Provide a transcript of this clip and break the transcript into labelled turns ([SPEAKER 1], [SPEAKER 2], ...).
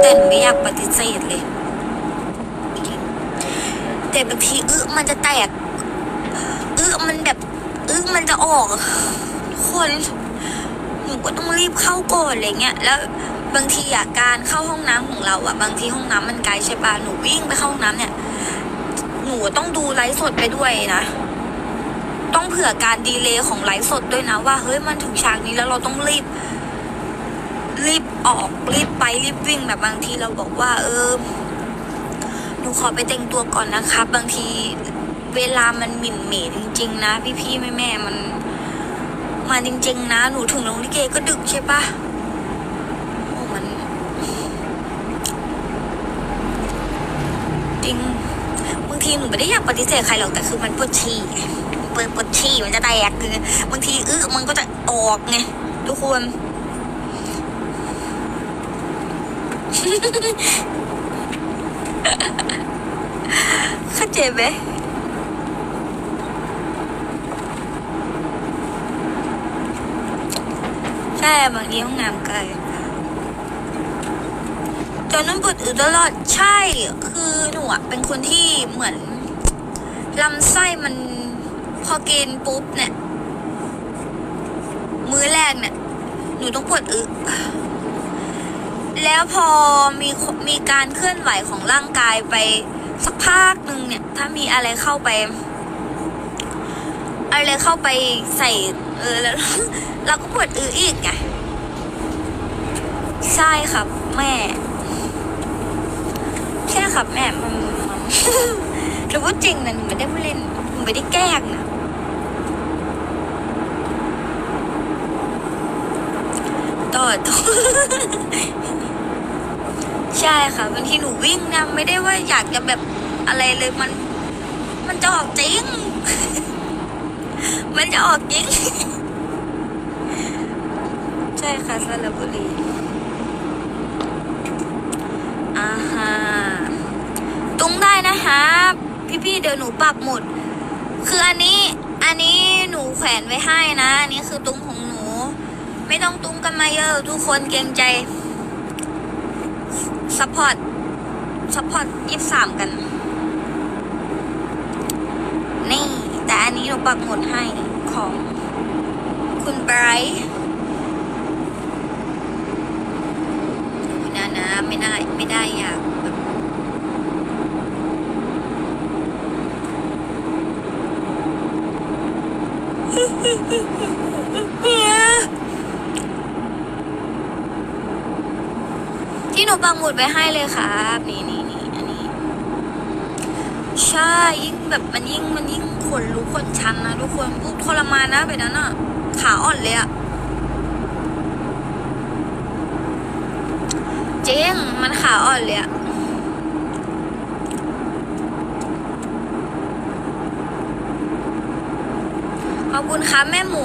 [SPEAKER 1] แต่หนูไม่อยากปฏิเสธเลย แต่บางทีอึมันจะแตกอึมันแบบอึมันจะออก คนหนูก็ต้องรีบเข้าก่อนอะไรเงี้ยแล้วบางทีอะการเข้าห้องน้ำของเราอะบางทีห้องน้ำมันไกลใช่ปะหนูวิ่งไปเข้าห้องน้ำเนี่ย หนูต้องดูไลฟ์สดไปด้วยนะต้องเผื่อการดีเลย์ของไลฟ์สดด้วยนะว่าเฮ้ยมันถึงฉากนี้แล้วเราต้องรีบ รีบออกรีบไปรีบวิ่งแบบบางทีเราบอกว่า เออหนูขอไปแต่งตัวก่อนนะคะบางทีเวลามันหมิ่นเหมจริง ๆ นะ พี่ๆแม่ๆมัน มาจริง ๆ นะ หนูถึงโรงลิเกก็ดึกใช่ปะโอ้มัน จริงบางทีหนูไม่ได้อยากปฏิเสธใครหรอกแต่คือมันปวดฉี่เปิดปวดฉี่มันจะแตกคือบางทีเอื้อมันก็จะออกไงทุกคน เข้าใจไหมใช่บางทีห้องน้ำไกลตอนนั้นปวดอึตลอดใช่ คือหนูอะเป็นคนที่เหมือนลำไส้มันพอกินปุ๊บเนี่ย มื้อแรกเนี่ย หนูต้องปวดอึ แล้วพอมีมีการเคลื่อนไหวของร่างกายไปสักพักหนึ่งเนี่ย ถ้ามีอะไรเข้าไป อะไรเข้าไปใส่เออแล้วเราก็ปวดอืออีกไงใช่ครับ แม่ ใช่ครับแม่มันมันหรือว่าจริงนะหนูไม่ได้พูดเล่นหนูไม่ได้แกล้งนะต่อต่อ ใช่ค่ะบางทีหนูวิ่งนะไม่ได้ว่าอยากจะแบบอะไรเลยมัน มันจะออกจริง มันจะออกจริง ใช่ค่ะสระบุรีอ่าฮะตุ้งได้นะคะพี่ๆเดี๋ยวหนูปักหมุดคืออันนี้ อันนี้หนูแขวนไว้ให้นะอันนี้คือตุ้งของหนู ไม่ต้องตุ้งกันมาเยอะ ทุกคนเกรงใจ ซัพพอร์ตซัพพอร์ตยี่สามกัน นี่ แต่อันนี้หนูปักหมุดให้ของคุณไบรท์นะนะไม่ได้ไม่ได้อยากแบบ ที่หนูปักหมุดไว้ให้เลยครับนี่นี่นี่อันนี้ ใช่ยิ่งแบบมันยิ่งมันยิ่งขนลุกขนชันนะทุกคนปุ๊บทรมานนะแบบนั้นอะ ขาอ่อนเลยอะเจ๊งมันขาอ่อนเลยอะขอบคุณครับแม่หมู